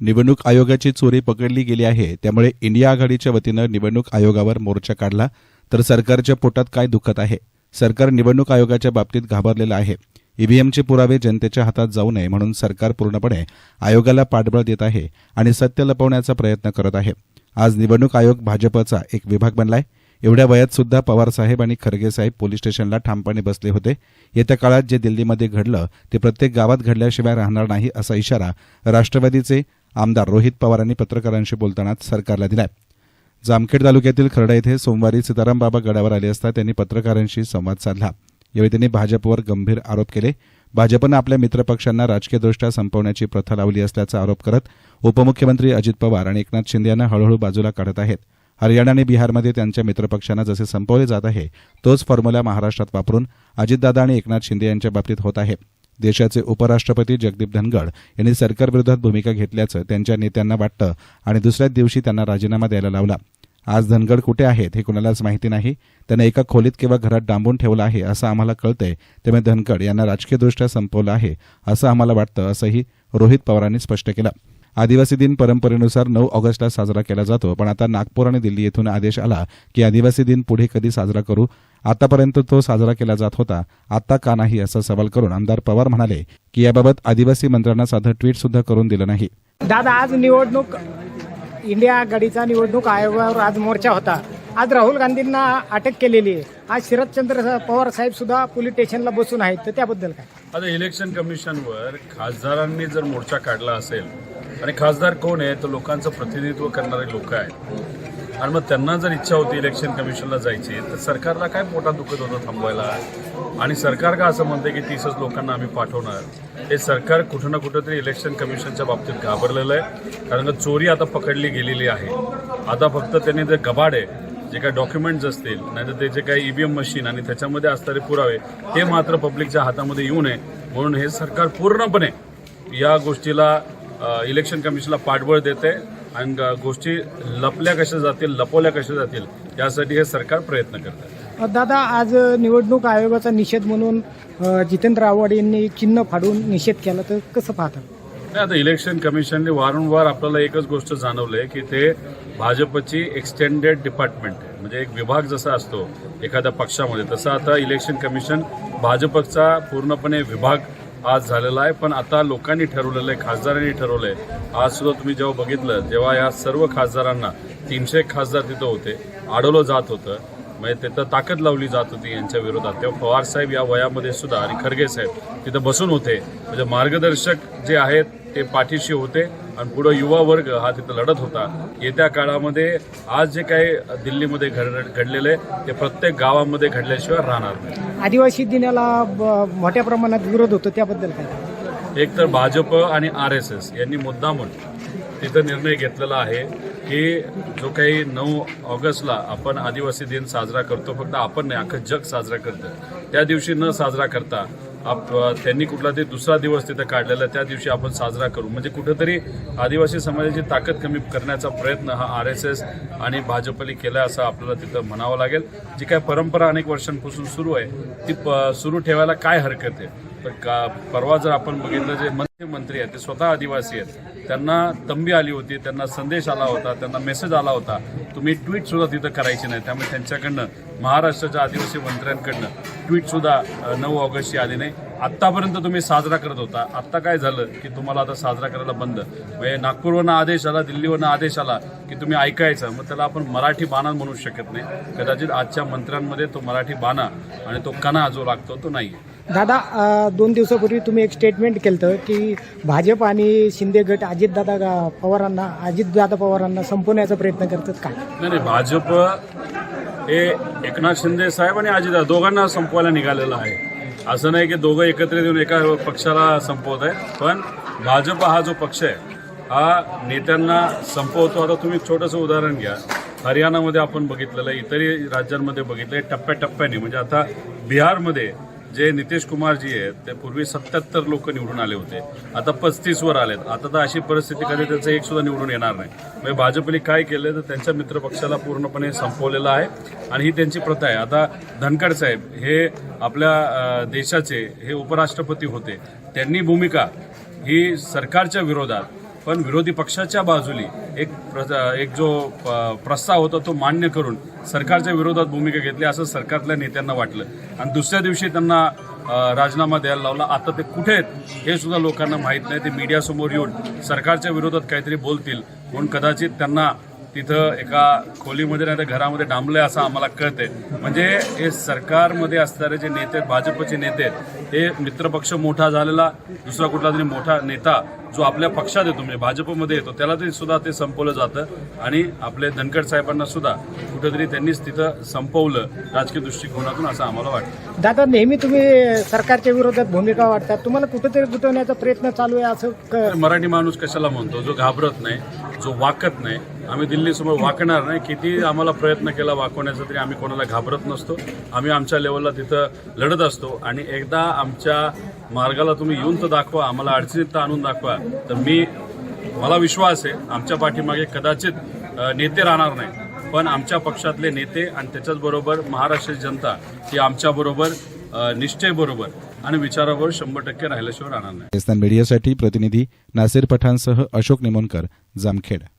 निवडणूक आयोगाची चोरी पकडली गेली आहे. त्यामुळे इंडिया आघाडीच्या वतीनं निवडणूक आयोगावर मोर्चा काढला. तर सरकारच्या पोटात काय दुखत आहे? सरकार निवडणूक आयोगाच्या बाबतीत घाबरलेलं आहे. ईव्हीएमचे पुरावे जनतेच्या हातात जाऊ नये म्हणून सरकार पूर्णपणे आयोगाला पाठबळ देत आहे आणि सत्य लपवण्याचा प्रयत्न करत आहे. आज निवडणूक आयोग भाजपचा एक विभाग बनलाय. एवढ्या वयात सुद्धा पवारसाहेब आणि खरगे साहेब पोलीस स्टेशनला ठामपणे बसले होते. येत्या काळात जे दिल्लीमध्ये घडलं ते प्रत्येक गावात घडल्याशिवाय राहणार नाही असा इशारा राष्ट्रवादीचे आमदार रोहित पवारांनी पत्रकारांशी बोलताना सरकारला दिलाय. जामखेड तालुक्यातील खरडा येथे सोमवारी सीतारामबाबा गडावर आले असता त्यांनी पत्रकारांशी संवाद साधला. यावेळी त्यांनी भाजपवर गंभीर आरोप केले. भाजपनं आपल्या मित्रपक्षांना राजकीयदृष्ट्या संपवण्याची प्रथा लावली असल्याचा आरोप करत उपमुख्यमंत्री अजित पवार आणि एकनाथ शिंदे यांना हळूहळू बाजूला काढत आहेत. हरियाणा आणि बिहारमध्ये त्यांच्या मित्रपक्षांना जसे संपवले जात आहे तोच फॉर्म्युला महाराष्ट्रात वापरून अजितदादा आणि एकनाथ शिंदे यांच्या बाबतीत होत आहे. देशाचे उपराष्ट्रपती जगदीप धनगड यांनी सरकारविरोधात भूमिका घेतल्याचं त्यांच्या नेत्यांना वाटतं आणि दुसऱ्याच दिवशी त्यांना राजीनामा द्यायला लावला. आज धनगड कुठे आहेत हे कुणालाच माहिती नाही. त्यांना एका खोलीत किंवा घरात डांबून ठेवलं आहे असं आम्हाला कळतंय. त्यामुळे धनगड यांना राजकीयदृष्ट्या संपवलं आहे असं आम्हाला वाटतं असंही रोहित पवारांनी स्पष्ट केलं. आदिवासी दिन परंपरेनुसार नऊ ऑगस्टला साजरा केला जातो पण आता नागपूर आणि दिल्ली येथून आदेश आला की आदिवासी दिन पुढे कधी साजरा करू आतापर्यंत तो साजरा केला जात होता. आता का नाही असा सवाल करून आमदार पवार म्हणाले की याबाबत आदिवासी मंत्र्यांना साधं ट्विट सुद्धा करून दिलं नाही. दादा आज निवडणूक इंडिया आघाडीचा निवडणूक आयोगावर आज मोर्चा होता. आज राहुल गांधींना अटक केलेली आहे. आज शरदचंद्र पवार साहेब सुद्धा पोलीस स्टेशनला बसून आहेत. तर त्याबद्दल काय? आता इलेक्शन कमिशनवर खासदारांनी जर मोर्चा काढला असेल आणि खासदार कोण आहे तर लोकांचं प्रतिनिधित्व करणारे लोक आहेत. आणि मग त्यांना जर इच्छा होती इलेक्शन कमिशनला जायची तर सरकारला काय पोटात दुखत होतं थांबवायला? आणि सरकार का असं म्हणते की तीसच लोकांना आम्ही पाठवणार? हे सरकार कुठं ना कुठं तरी इलेक्शन कमिशनच्या बाबतीत घाबरलेलं आहे. कारण का चोरी आता पकडली गेलेली आहे. आता फक्त त्यांनी जे गबाड आहे जे काही डॉक्युमेंट्स असतील नाहीतर ते जे काही ईव्हीएम मशीन आणि त्याच्यामध्ये असणारे पुरावे ते मात्र पब्लिकच्या हातामध्ये येऊ नये. म्हणून हे सरकार पूर्णपणे या गोष्टीला इलेक्शन कमिशनला पाठबळ देते आणि गोष्टी लपल्या कशा जातील लपवल्या कशा जातील यासाठी हे सरकार प्रयत्न करत दादा आज निवडणूक आयोगाचा निषेध म्हणून जितेंद्र आव्हाड यांनी चिन्ह फाडून निषेध केला तर कसं पाहता? नाही आता इलेक्शन कमिशनने वारंवार आपल्याला एकच गोष्ट जाणवलंय की ते भाजपची एक्सटेंडेड डिपार्टमेंट आहे. म्हणजे एक विभाग जसा असतो एखाद्या पक्षामध्ये तसं आता इलेक्शन कमिशन भाजपचा पूर्णपणे विभाग आज झालेला आहे पण आता लोकांनी ठरवलेलं आहे खासदारांनी ठरवलंय. आज सुद्धा तुम्ही जेव्हा बघितलं जेव्हा या सर्व खासदारांना तीनशे खासदार तिथं होते अडवलं जात होतं. म्हणजे तिथं ताकद लावली जात होती यांच्या विरोधात. तेव्हा पवार साहेब या वयामध्ये सुद्धा आणि खरगे साहेब तिथं बसून होते. म्हणजे मार्गदर्शक जे आहेत ते पाठीशी होते आणि पुढं युवा वर्ग हा तिथं लढत होता. येत्या काळामध्ये आज जे काही दिल्लीमध्ये घड घडलेलं आहे ते प्रत्येक गावामध्ये घडल्याशिवाय राहणार नाही. आदिवासी दिनाला मोठ्या प्रमाणात विरोध होतो त्याबद्दल काय? एक तर भाजप आणि आर एस एस यांनी मुद्दामून तिथं निर्णय घेतलेला आहे की जो काही नऊ ऑगस्टला आपण आदिवासी दिन साजरा करतो फक्त आपण नाही अख्खं जग साजरा करतं. त्या दिवशी न साजरा करता आप त्यांनी कुठला तरी दुसरा दिवस तिथं काढलेला त्या दिवशी आपण साजरा करू. म्हणजे कुठेतरी आदिवासी समाजाची ताकद कमी करण्याचा प्रयत्न हा आर एस एस आणि भाजपने केला असं आपल्याला तिथं म्हणावं लागेल. जी काय परंपरा अनेक वर्षांपासून सुरू आहे ती प- सुरू ठेवायला काय हरकत आहे? तर का परवा जर आपण बघितलं जे मंत्री आहेत ते स्वतः आदिवासी आहेत त्यांना तंबी आली होती त्यांना संदेश आला होता त्यांना मेसेज आला होता. तुम्ही ट्विट सुद्धा तिथं करायची नाही. त्यामुळे त्यांच्याकडनं महाराष्ट्राच्या आदिवासी मंत्र्यांकडनं ट्विट सुद्धा नऊ ऑगस्टची आली नाही. आत्तापर्यंत तुम्ही साजरा करत होता. आत्ता काय झालं की तुम्हाला आता साजरा करायला बंद. म्हणजे नागपूरवरनं आदेश आला दिल्लीवरनं आदेश आला की तुम्ही ऐकायचं. मग त्याला आपण मराठी बाणा म्हणू शकत नाही. कदाचित आजच्या मंत्र्यांमध्ये तो मराठी बाणा आणि तो कणा जो लागतो तो नाही दादा अ, दोन दिवसापूर्वी तुम्ही एक स्टेटमेंट केलं की भाजप आणि शिंदे गट अजितदादा गा- पवारांना अजितदादा पवारांना संपवण्याचा प्रयत्न करतात काय नाही नाही भाजप हे एकनाथ शिंदे साहेब आणि अजितदा दोघांना संपवायला निघालेलं आहे. असं नाही की दोघं एकत्रित येऊन एका पक्षाला संपवत आहे पण भाजप हा जो पक्ष आहे हा नेत्यांना संपवतो. आता तुम्ही छोटंसं उदाहरण घ्या. हरियाणामध्ये आपण बघितलेलं आहे इतरही राज्यांमध्ये बघितलं आहे टप्प्याटप्प्याने. म्हणजे आता बिहारमध्ये जे नितीश कुमारजी आहेत ते पूर्वी सत्याहत्तर लोक निवडून आले होते. आता पस्तीस वर आलेत. आता तर अशी परिस्थिती कधी त्यांचं एक सुद्धा निवडून येणार नाही. म्हणजे भाजपने काय केलं तर त्यांच्या मित्रपक्षाला पूर्णपणे संपवलेलं आहे. आणि ही त्यांची प्रथा आहे. आता धनखड साहेब हे आपल्या देशाचे हे उपराष्ट्रपती होते. त्यांनी भूमिका ही सरकारच्या विरोधात पण विरोधी पक्षाच्या बाजूली एक एक जो प- प्रस्ताव होता तो मान्य करून सरकारच्या विरोधात भूमिका घेतली असं सरकारतल्या नेत्यांना वाटलं. आणि दुसऱ्या दिवशी त्यांना राजीनामा द्यायला लावला. आता ते कुठे आहेत हे सुद्धा लोकांना माहीत नाही. ते मीडियासमोर येऊन सरकारच्या विरोधात काहीतरी बोलतील म्हणून कदाचित त्यांना तिथं एका खोलीमध्ये नाही तर घरामध्ये डांबलंय असं आम्हाला कळतंय. म्हणजे हे सरकारमध्ये असणारे जे नेते आहेत भाजपचे नेते आहेत हे मित्रपक्ष मोठा झालेला दुसरा कुठला तरी मोठा नेता जो आपल्या पक्षात येतो म्हणजे भाजपमध्ये येतो त्याला तरी सुद्धा ते संपवलं जातं. आणि आपले धनखड साहेबांना सुद्धा कुठेतरी त्यांनीच तिथं संपवलं राजकीय दृष्टिकोनातून असं आम्हाला वाटतं. दादा नेहमी तुम्ही सरकारच्या विरोधात भूमिका वाटतात तुम्हाला कुठेतरी गुंतवण्याचा प्रयत्न चालू आहे असं मराठी माणूस कशाला म्हणतो? जो घाबरत नाही जो वाकत नाही. आम्ही दिल्लीसमोर वाकणार नाही. किती आम्हाला प्रयत्न केला वाकवण्याचा तरी आम्ही कोणाला घाबरत नसतो. आम्ही आमच्या लेवलला तिथं लढत असतो. आणि एकदा आमच्या मार्गाला तुम्ही येऊन तर दाखवा. आम्हाला अडचणीत आणून दाखवा. तर मी मला विश्वास आहे आमच्या पाठीमागे कदाचित नेते राहणार नाही पण आमच्या पक्षातले नेते आणि त्याच्याच बरोबर महाराष्ट्राची जनता ही आमच्याबरोबर निश्चयबरोबर आणि विचाराबरोबर शंभर टक्के राहिल्याशिवाय राहणार नाही. मीडियासाठी प्रतिनिधी नासिर पठाणसह अशोक निमोनकर जामखेड.